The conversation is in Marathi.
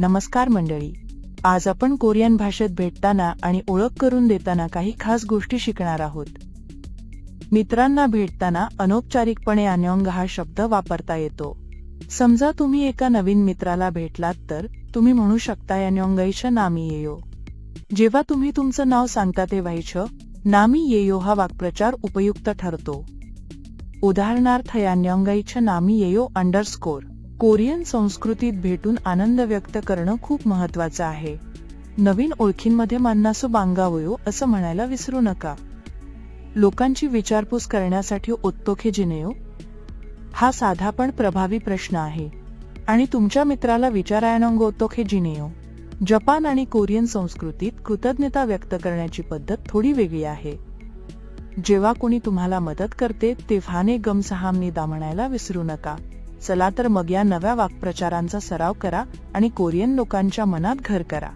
नमस्कार मंडळी. आज आपण कोरियन भाषेत भेटताना आणि ओळख करून देताना काही खास गोष्टी शिकणार आहोत. मित्रांना भेटताना अनौपचारिकपणे अन्योंग हा शब्द वापरता येतो. समजा तुम्ही एका नवीन मित्राला भेटलात तर तुम्ही म्हणू शकता अन्योंगैश नामी येयो. जेव्हा तुम्ही तुमचं नाव सांगता तेव्हाच नामी येयो हा वाक्प्रचार उपयुक्त ठरतो. उदाहरणार्थ यान्योंगैच नामी येयो अंडरस्कोर कोरियन संस्कृतीत भेटून आनंद व्यक्त करणं खूप महत्वाचं आहे. नवीन ओळखींमध्ये मान्नासो बांगावयो असं म्हणायला विसरू नका. लोकांची विचारपूस करण्यासाठी ओत्तोखे जिनेयो? हा साधा पण प्रभावी प्रश्न आहे. आणि तुमच्या मित्राला विचारायनंग ओत्तोखे जिनेयो? जपान आणि कोरियन संस्कृतीत कृतज्ञता व्यक्त करण्याची पद्धत थोडी वेगळी आहे. जेव्हा कोणी तुम्हाला मदत करते तेव्हाने गमसहामनी दामणायला म्हणायला विसरू नका. चला तर मग या नव्या वाक्प्रचारांचा सराव करा आणि कोरियन लोकांच्या मनात घर करा.